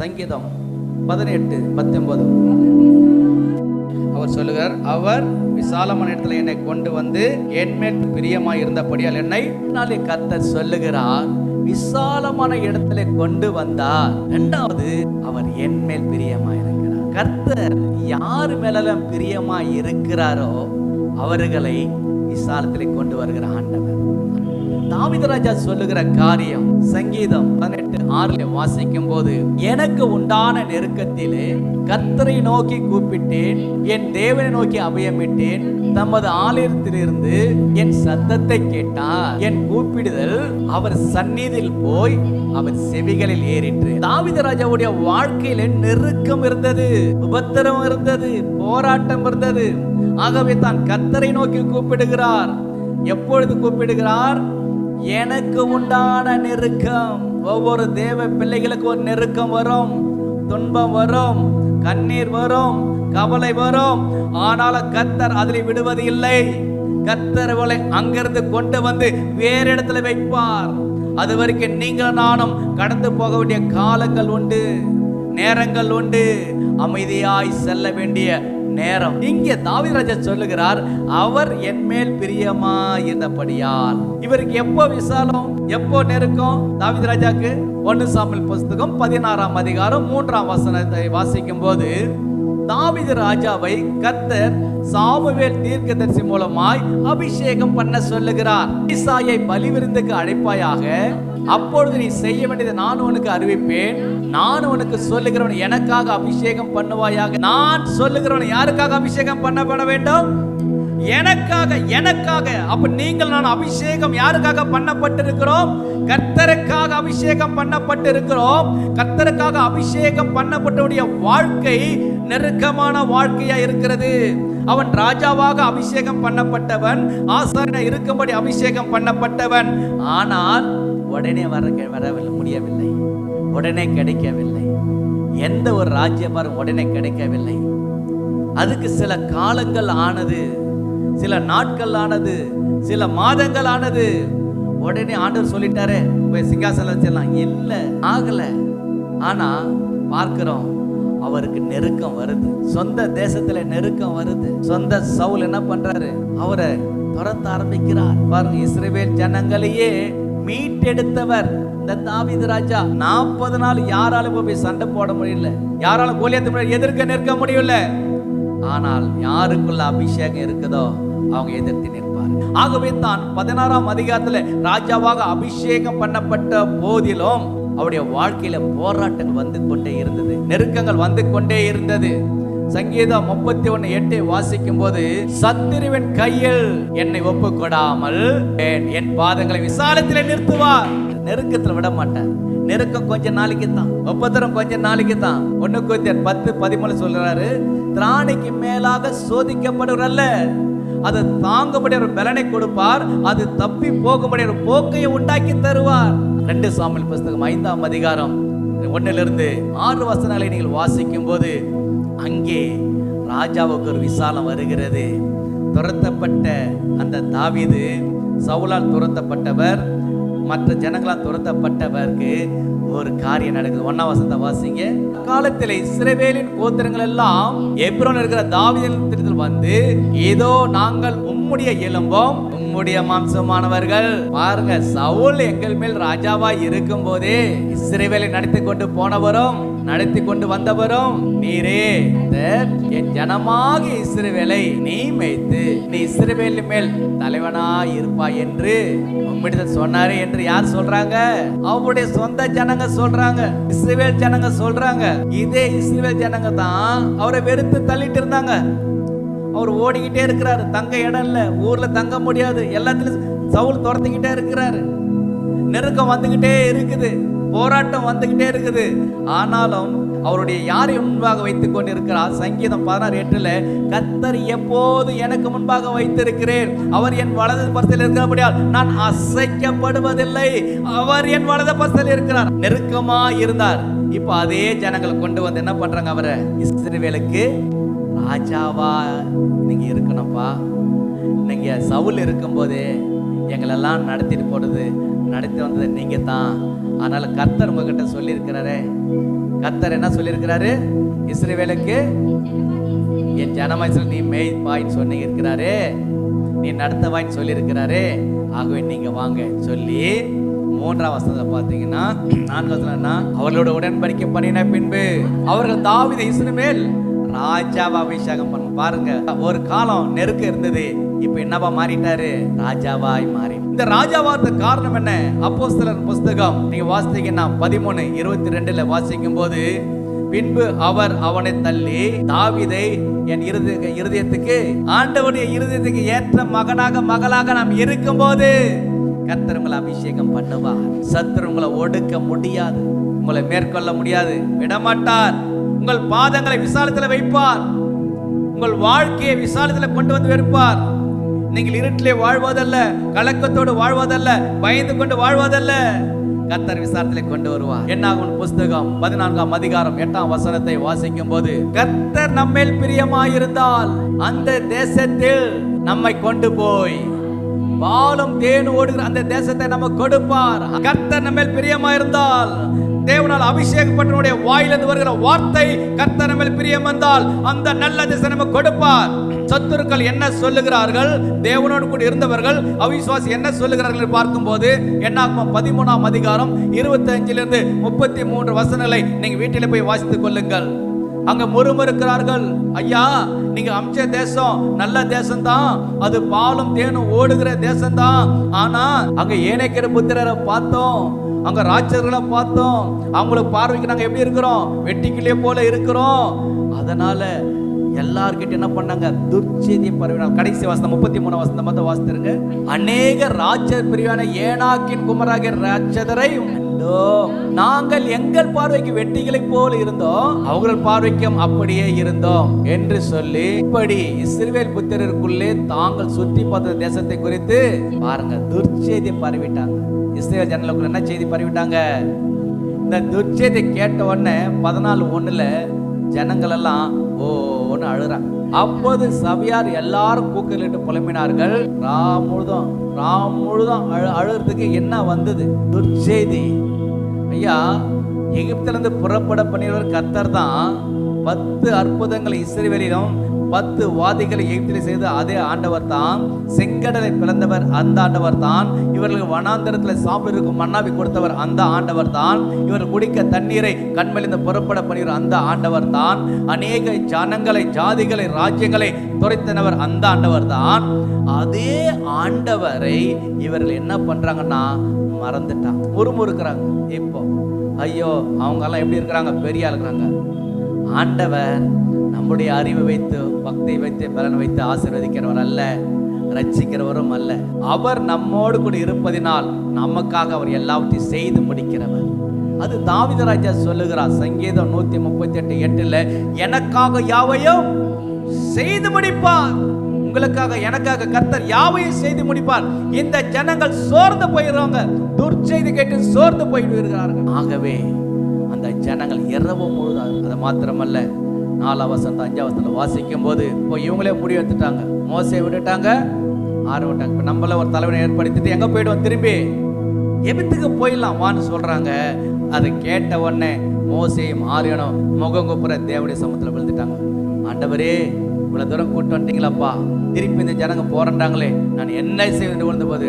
சங்கீதம் பதினெட்டு பத்தொன்பது. அவர் சொல்லுகிறார் அவர் விசாலமான இடத்துல என்னை கொண்டு வந்து என்மேல் பிரியமாய் இருந்தபடியால் என்னை நாளை கர்த்தர் சொல்லுகிறார் விசாலமான இடத்துல கொண்டு வந்தார். இரண்டாவது அவர் என்மேல் பிரியமாய் இருக்கிறார். கர்த்தர் யார் மேலெல்லாம் பிரியமாய் இருக்கிறாரோ அவர்களை விசாலத்திலே கொண்டு வருகிற ஆண்டவர். தாவீது ராஜா சொல்லுகிற காரியம் சங்கீதம் பதினெட்டு ஆறுல வாசிக்கும் போது எனக்கு உண்டான நெருக்கத்திலே கத்தரை நோக்கி கூப்பிட்டேன் என் தேவனை நோக்கி அபயமிட்டேன் தமது ஆலயத்திலிருந்து என் சத்தத்தை கேட்டார். என் கூப்பிடுதல் அவர் சந்நிதியில் போய் அவர் செவிகளில் ஏறிற்று. தாவித ராஜாவுடைய வாழ்க்கையில நெருக்கம் இருந்தது உபத்திரம் இருந்தது போராட்டம் இருந்தது. ஆகவே தான் கத்தரை நோக்கி கூப்பிடுகிறார். எப்பொழுது கூப்பிடுகிறார்? எனக்கு உண்டான நெருக்கம். ஒவ்வொரு தேவ பிள்ளைகளுக்கு ஒரு நெருக்கம் வரும். துன்பம் வரும். கண்ணீர் வரும். கவலை வரும். ஆனாலும் கத்தர் அதில் விடுவது இல்லை கத்தர் அவளை அங்கிருந்து கொண்டு வந்து வேற இடத்துல வைப்பார். அது வரைக்கும் நீங்களும் நானும் கடந்து போக வேண்டிய காலங்கள் உண்டு. நேரங்கள் உண்டு. அமைதியாய் செல்ல வேண்டிய நேரம். இங்கே தாவிராஜா சொல்லுகிறார் அவர் என் மேல் பிரியமா இருந்தபடியால் இவருக்கு எப்போ விசாலம் எப்போ நெருக்கம்? தாவித ராஜாக்கு ஒன்னு சாமில் புஸ்தகம் பதினாறாம் அதிகாரம் மூன்றாம் வசனத்தை வாசிக்கும் போது தாவித ராஜாவை கர்த்தர் சாமுவேல் தீர்க்கதரிசி மூலமாய் அபிஷேகம் பண்ண சொல்லுகிறார். ஈசாயை பலிவிருந்துக்கு அழைப்பாயாக அப்பொழுது நீ செய்ய வேண்டியதை நான் உனக்கு அறிவிப்பேன். நான் உனக்கு சொல்லுகிறவன் எனக்காக அபிஷேகம் பண்ணுவாயாக. நான் சொல்லுகிறவன் யாருக்காக அபிஷேகம் பண்ணப்பட வேண்டும்? எனக்காக எனக்காக. அப்ப நீங்கள் நான் அபிஷேகம் யாருக்காக பண்ணப்பட்டிருக்கிறோம்? கர்த்தருக்காக அபிஷேகம் பண்ணப்பட்டிருக்கிறோம். கர்த்தருக்காக அபிஷேகம் பண்ணப்பட்டவுடைய வாழ்க்கை நெருக்கமான வாழ்க்கையா இருக்கிறது. அவன் ராஜாவாக அபிஷேகம் பண்ணப்பட்டவன் ஆசாரியனா இருக்கும்படி அபிஷேகம் பண்ணப்பட்டவன். ஆனால் உடனே வர வரவில்லை முடியவில்லை. உடனே கிடைக்கவில்லை. எந்த ஒரு ராஜ்யபாரம் உடனே கிடைக்கவில்லை. அதுக்கு சில காலங்கள் ஆனது. சில நாட்கள் ஆனது சில மாதங்கள் ஆனது உடனே ஆண்டவர் சொல்லிட்டாரு போய் சிங்காசனம் வச்சிடலாம். இல்லை ஆகல. ஆனா பார்க்கிறோம் அவருக்கு நெருக்கம் வருது. சொந்த தேசத்துல நெருக்கம் வருது. சொந்த சவுல் என்ன பண்றாரு? அவரை துரத்த ஆரம்பிக்கிறார். பாருங்க இஸ்ரேல் ஜனங்களையே மீட்டெடுத்தவர் இந்த தாவித ராஜா. நாற்பது நாள் யாராலும் போய் சண்டை போட முடியல. யாராலும் கோலியத்து எதிர்க்க நிற்க முடியல. ஆனால் யாருக்குள்ள அபிஷேகம் இருக்குதோ அவங்க எதிர்த்து நிற்பார். ஆகவே தான் பதினாறாம் அதிகாரத்தில் ராஜாவாக அபிஷேகம் பண்ணப்பட்ட போதிலும் அவருடைய வாழ்க்கையில போராட்டங்கள் வந்து கொண்டே இருந்தது. நெருக்கங்கள் வந்து கொண்டே இருந்தது. சங்கீதம் முப்பத்தி ஒன்னு எட்டை வாசிக்கும் போது சத்திருவின் கையில் என்னை ஒப்பு கொடாமல் என் என் பாதங்களை விசாலத்தில் நிறுத்துவார்? நெருக்கத்தில் விட மாட்டார். நெருக்கம் கொஞ்ச நாளைக்கு தான். ஒப்பந்தரம் கொஞ்ச நாளைக்கு தான். ஒன்னு கொஞ்சம் பத்து பதிமூணு சொல்றாரு திராணிக்கு மேலாக சோதிக்கப்படுவர் அல்ல அதை தாங்கும்படி ஒரு பலனை கொடுப்பார் அது தப்பி போகும்படி ஒரு போக்கையை உண்டாக்கி தருவார். ரெண்டு சாமியல் புஸ்தகம் ஐந்தாம் அதிகாரம் ஒன்னிலிருந்து ஆறு வசனங்களை நீங்கள் வாசிக்கும் போது அங்கே ராஜாவுக்கு ஒரு விசாலம் வருகிறது. துரத்தப்பட்ட அந்த தாவீது சவுலால் துரத்தப்பட்டவர் மற்ற ஜனங்களால் துரத்தப்பட்டவருக்கு ஒரு காரியம் நடக்குது. ஒன்னா வசந்த வாசிங்க. காலத்தில் இஸ்ரவேலின் கோத்திரங்கள் எல்லாம் எப்ரோன் இருக்கிற தாவீதில் வந்து ஏதோ நாங்கள் உம்முடைய எலும்பும் உம்முடைய மாம்சமானவர்கள் பாருங்க சவுல் எங்கள் மேல் ராஜாவா இருக்கும் போதே இஸ்ரேவேலை நடத்தி கொண்டு போனவரும் நடத்தி கொண்டு வந்தவரும் நீரே. என் ஜனமாக இஸ்ரேவேலை நீ மேய்த்து நீ இஸ்ரேவேல் மேல் தலைவனா இருப்பாய் என்று உம்மிடத்தில் சொன்னாரு என்று யார் சொல்றாங்க? அவருடைய சொந்த ஜனங்க சொல்றாங்க இஸ்ரேவேல் ஜனங்க சொல்றாங்க. இதே இஸ்ரேவேல் ஜனங்க தான் அவரை வெறுத்து தள்ளிட்டு இருந்தாங்க. அவர் ஓடிக்கிட்டே இருக்கிறாரு. தங்க இடம் இல்லை. ஊர்ல தங்க முடியாது. எல்லாத்துலயும் சவுல் துரத்திக்கிட்டே இருக்கிறாரு. நெருக்கம் வந்துகிட்டே இருக்குது. போராட்டம் வந்துகிட்டே இருக்குது. ஆனாலும் அவருடைய யாரை முன்பாக வைத்துக் கொண்டிருக்கிறார்? சங்கீதம் பதினாறு எட்டுல கத்தர் எப்போது எனக்கு முன்பாக வைத்திருக்கிறேன்? அவர் என் வலது பரிசில் இருக்கிறபடியால் நான் அசைக்கப்படுவதில்லை. அவர் என் வலது பரிசில் இருக்கிறார். நெருக்கமா இருந்தார். இப்போ அதே ஜனங்கள் கொண்டு வந்து என்ன பண்றாங்க அவரை? இஸ்ரவேலுக்கு ராஜாவா நீங்க இருக்கணும்ப்பா. நீங்க சவுல் இருக்கும்போதே எங்களெல்லாம் நடத்திட்டு போனது நடத்தி வந்தது நீங்க தான் அதனால கர்த்தர் உங்ககிட்ட சொல்லியிருக்கிறாரே. கர்த்தர் என்ன சொல்லியிருக்கிறாரு? இஸ்ரேவேலுக்கு என் ஜனமாய்ச்சல் நீ மேய்ப்பாயின்னு சொன்னி இருக்கிறாரே நீ நடத்தவாயின்னு சொல்லியிருக்கிறாரே. ஆகவே நீங்க வாங்க. சொல்லி மூன்றாம் வசனத்தை பார்த்தீங்கன்னா நான்கு வசனம்னா அவர்களோட உடன்படிக்கை பண்ணின பின்பு அவர்கள் தாவித இஸ்ரவேல் ராஜாவை அபிஷேகம் பண்ண பாருங்க ஒரு காலம் நெருக்க இருந்தது. இப்ப என்னவா மாறிட்டாரு? ராஜாவாய் மாறி. இந்த ராஜாவாத காரணம் என்ன? அப்போஸ்தலர் புஸ்தகம். நீங்க வாசித்தீங்கன்னா பதிமூணு இருபத்தி ரெண்டுல வாசிக்கும் போது பின்பு அவர் அவனை தள்ளி தாவிதை என் இருதய இருதயத்துக்கு ஆண்டவருடைய இருதயத்துக்கு ஏற்ற மகனாக மகளாக நாம் இருக்கும்போது கர்த்தர் உங்களை அபிஷேகம் பண்ணுவார். சத்துரு உங்களை ஒடுக்க முடியாது. உங்களை மேற்கொள்ள முடியாது. விடமாட்டார். உங்கள் பாதங்களை விசாலத்தில் வைப்பார். உங்கள் வாழ்க்கையை விசாலத்தில் கொண்டு வந்து வைப்பார் நீங்கள் இருட்டிலே வாழ்வதல்ல கலக்கத்தோடு வாழ்வதல்ல பயந்து கொண்டு வாழ்வதல்ல. கத்தர் விசாரத்திலே கொண்டு வருவார். என்னாகும் புஸ்தகம் பதினான்காம் அதிகாரம் எட்டாம் வசனத்தை வாசிக்கும் போது கத்தர் நம்மேல் பிரியமாயிருந்தால் அந்த தேசத்தில் நம்மை கொண்டு போய் பாலும் தேன் ஓடுகிற அந்த தேசத்தை நம்ம கொடுப்பார். கர்த்தர் நம்ம பிரியமாயிருந்தால் தேவனால் அபிஷேகப்பட்டனுடைய வாயிலிருந்து வருகிற வார்த்தை கர்த்தர் நம்ம பிரியம் வந்தால் அந்த நல்ல தேசம் கொடுப்பார். சத்துருக்கள் என்ன சொல்லுகிறார்கள்? தேவனோடு கூட இருந்தவர்கள் அவிசுவாசி என்ன சொல்லுகிறார்கள் என்று பார்க்கும்போது என்னாகும்? பதிமூணாம் அதிகாரம் இருபத்தஞ்சிலிருந்து முப்பத்தி மூன்று வசனங்களை நீங்க வீட்டில போய் வாசித்துக் கொள்ளுங்கள். அங்க முறுமுறுக்கிறார்கள். ஐயா நீங்க அமிச்ச தேசம் நல்ல தேசம் தான் அது பாலும் தேனும் ஓடுகிற தேசம் தான் ஆனா அங்க ஏனைக்கிற புத்திரரை பார்த்தோம். அங்கே ராட்சர்களை பார்த்தோம். அவங்களுக்கு பார்வைக்கு நாங்கள் எப்படி இருக்கிறோம்? வெட்டிக்கிளே போல இருக்கிறோம். அதனால எல்லார்கிட்ட என்ன பண்ணாங்க? துர்ச்செய்தியை பரவினார் கடைசி வாசனம் முப்பத்தி மூணு வாசனம் மட்டும் வாசித்திருங்க அநேக ராட்சர் பிரிவான ஏனாக்கின் குமராக ராட்சதரை நாங்கள் எங்கள் பார்வைக்கு வெட்டிகளை போல இருந்தோம். அவர்கள் பார்வைக்கும் அப்படியே இருந்தோம் என்று சொல்லி இப்படி இஸ்ரேல் புத்திரருக்குள்ளே தாங்கள் சுற்றி பார்த்த தேசத்தை குறித்து பாருங்க. துர்ச்செய்தி பரவிட்டாங்க. இஸ்ரேல் ஜனங்களுக்குள்ள என்ன செய்தி பரவிட்டாங்க? இந்த துர்ச்செய்தி கேட்ட உடனே பதினாலு ஒண்ணுல ஜனங்கள் எல்லாம் ஓன்னு அழுறாங்க அப்போது சபையார் எல்லாரும் கூக்கலிட்டு புலம்பினார்கள். ராம் முழுதும் ராம் முழுதும் அழு அழுகிறதுக்கு என்ன வந்தது? துர்ச்செய்தி. ஐயா எகிப்திலிருந்து புறப்பட பண்ணியவர் கத்தர் தான். பத்து அற்புதங்களை இஸ்ரேலிலும் பத்து வாதிகளை எகிப்திலே செய்து அதே ஆண்டவர் தான் செங்கடலை பிளந்தவர் அந்த ஆண்டவர் தான் இவர்களுக்கு வனாந்தரத்தில் சாப்பிடுவதற்கு மன்னாவி கொடுத்தவர் அந்த ஆண்டவர் தான் இவர் குடிக்க தண்ணீரை கண்மலிந்து புறப்பட பண்ணுகிற அந்த ஆண்டவர் தான் அநேக ஜனங்களை ஜாதிகளை ராஜ்யங்களை துரைத்தனவர் அந்த ஆண்டவர் தான். அதே ஆண்டவரை இவர்கள் என்ன பண்ணுறாங்கன்னா மறந்துட்டாங்க முறுமுறுக்கிறாங்க. இப்போ ஐயோ அவங்க எல்லாம் எப்படி இருக்கிறாங்க? பெரிய இருக்கிறாங்க. ஆண்டவர் நம்முடைய அறிவை வைத்து பக்தியை வைத்து பலன் வைத்து ஆசீர்வதிக்கிறவர் அல்ல ரட்சிக்கிறவரும் அல்ல. அவர் நம்மோடு கூட இருப்பதினால் நமக்காக அவர் எல்லாவற்றையும் செய்து முடிக்கிறவர். அது தாவிதராஜா சொல்லுகிறார் சங்கீதம் நூத்தி முப்பத்தி எட்டு எட்டுல எனக்காக யாவையும் செய்து முடிப்பார். உங்களுக்காக எனக்காக கர்த்தர் யாவையும் செய்து முடிப்பார். இந்த ஜனங்கள் சோர்ந்து போயிடுறாங்க துர்ச்செய்தி கேட்டு சோர்ந்து போயிடுகிறார்கள். ஆகவே அந்த ஜனங்கள் இரவு முழுதாக அது மாத்திரமல்ல நாலாம் வசந்த அஞ்சாம் வசனத்தில் வாசிக்கும் போது இப்போ இவங்களே முடிவு எடுத்துட்டாங்க மோசையை விட்டுட்டாங்க ஆறு விட்டாங்க. இப்போ நம்மள ஒரு தலைவனை ஏற்படுத்திட்டு எங்கே போயிடுவோம் திரும்பி? எபித்துக்கு போயிடலாம் வான்னு சொல்கிறாங்க அதை கேட்ட உடனே மோசையும் ஆரியனும் முகம் குப்புற தேவடைய சமூகத்தில் விழுந்துட்டாங்க. ஆண்டவரே இவ்வளோ தூரம் கூட்டு வந்துட்டீங்களாப்பா? திருப்பி இந்த ஜனங்க போறன்றாங்களே. நான் என்ன செய்வது விழுந்த போது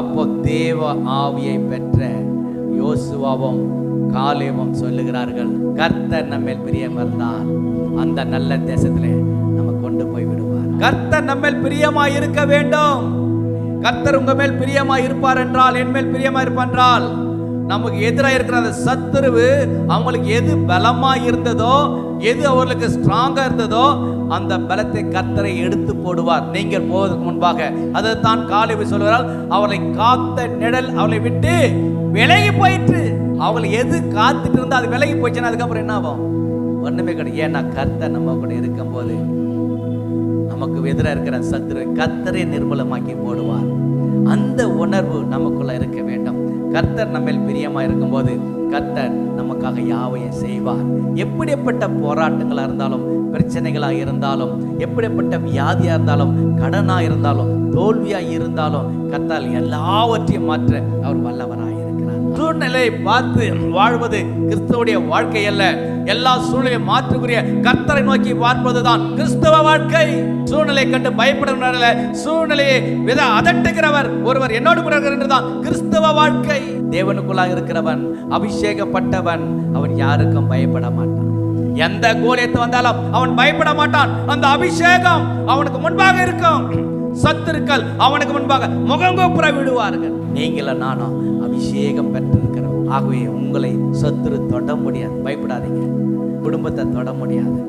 அப்போ தேவ ஆவியை பெற்ற யோசுவாவும் காலேவும் சொல்லுகிறார்கள் கர்த்தர் நம்மேல் பிரியமர்ந்தார் அந்த நல்ல தேசத்திலே நம்ம கொண்டு போய் விடுவார். கர்த்தர் நம்மேல் பிரியமா இருக்க வேண்டும். கர்த்தர் உங்க மேல் பிரியமா இருப்பார் என்றால் என் மேல் பிரியமா இருப்பார் நமக்கு எதிராக இருக்கிற அந்த சத்துருவு அவங்களுக்கு எது பலமா இருந்ததோ எது அவர்களுக்கு ஸ்ட்ராங்கா இருந்ததோ அந்த பலத்தை கர்த்தரை எடுத்து போடுவார். நீங்கள் போவதற்கு முன்பாக அதை தான் காலை சொல்கிறார் அவளை காத்த நிழல் அவளை விட்டு விலகி போயிற்று. அவளை எது காத்துட்டு இருந்தா அது விலகி போச்சுன்னா அதுக்கப்புறம் என்ன ஆகும்? ஒண்ணுமே கிடையாது. ஏன்னா கர்த்தர் நம்ம கூட இருக்கும்போது நமக்கு எதிராக இருக்கிற சத்துரு கர்த்தரை நிர்மூலமாக்கி போடுவார். அந்த உணர்வு நமக்குள்ள இருக்க வேண்டும். கர்த்தர் நம்ம பிரியமா இருக்கும்போது கர்த்தர் நமக்காக யாவையும் செய்வார். எப்படிப்பட்ட போராட்டங்களா இருந்தாலும் பிரச்சனைகளா இருந்தாலும் எப்படிப்பட்ட வியாதியா இருந்தாலும் கடனா இருந்தாலும் தோல்வியா இருந்தாலும் கத்தால் எல்லாவற்றையும் மாற்ற அவர் வல்லவராய். சூழ்நிலையை பார்த்து வாழ்வது கிறிஸ்தவனுடைய வாழ்க்கை அல்ல. எல்லா சூழ்நிலையை மாற்றக்கூடிய கர்த்தரை நோக்கி பார்ப்பதுதான் கிறிஸ்தவ வாழ்க்கை. சூழ்நிலை கண்டு பயப்படுகிறவர்கள் சூழ்நிலையை வித அதட்டுகிறவர் ஒருவர் என்னோடு கூட இருக்கிறார் என்றுதான் கிறிஸ்தவ வாழ்க்கை. தேவனுக்குள்ளாக இருக்கிறவன் அபிஷேகப்பட்டவன் அவன் யாருக்கும் பயப்பட மாட்டான். எந்த கோலியத்து வந்தாலும் அவன் பயப்பட மாட்டான். அந்த அபிஷேகம் அவனுக்கு முன்பாக இருக்கும். சத்துருக்கள் அவனுக்கு முன்பாக முகங்கோப்புற விடுவார்கள். நீங்கள நானும் அபிஷேகம் பெற்றிருக்கிறோம். ஆகவே உங்களை சத்துரு தொட முடியாது. பயப்படாதீங்க. குடும்பத்தை தொட முடியாது.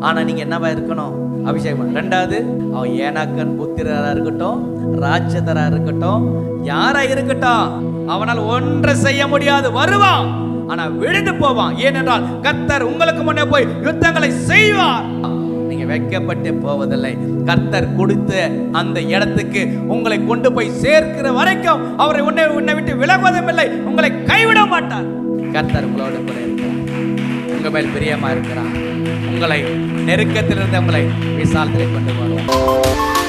ஆனா நீங்க என்னவா இருக்கணும்? அபிஷேகம் ரெண்டாவது அவன் ஏனாக்கன் புத்திரரா இருக்கட்டும் ராட்சதரா இருக்கட்டும் யாரா இருக்கட்டும் அவனால் ஒன்றை செய்ய முடியாது. வருவான். ஆனா விழுந்து போவான். ஏனென்றால் கத்தர் உங்களுக்கு முன்னே போய் யுத்தங்களை செய்வார். நீங்கள் வைக்கப்பட்டு போவதில்லை. கர்த்தர் கொடுத்த அந்த இடத்துக்கு உங்களை கொண்டு போய் சேர்க்கிற வரைக்கும் அவரை உன்னை உன்னை விட்டு விலகுவதும் இல்லை. உங்களை கைவிட மாட்டார். கர்த்தர் உங்களோட கூட இருக்கிறார். உங்க மேல் பிரியமா இருக்கிறார். உங்களை நெருக்கத்திலிருந்து உங்களை விசாலத்தில் கொண்டு வருவார்.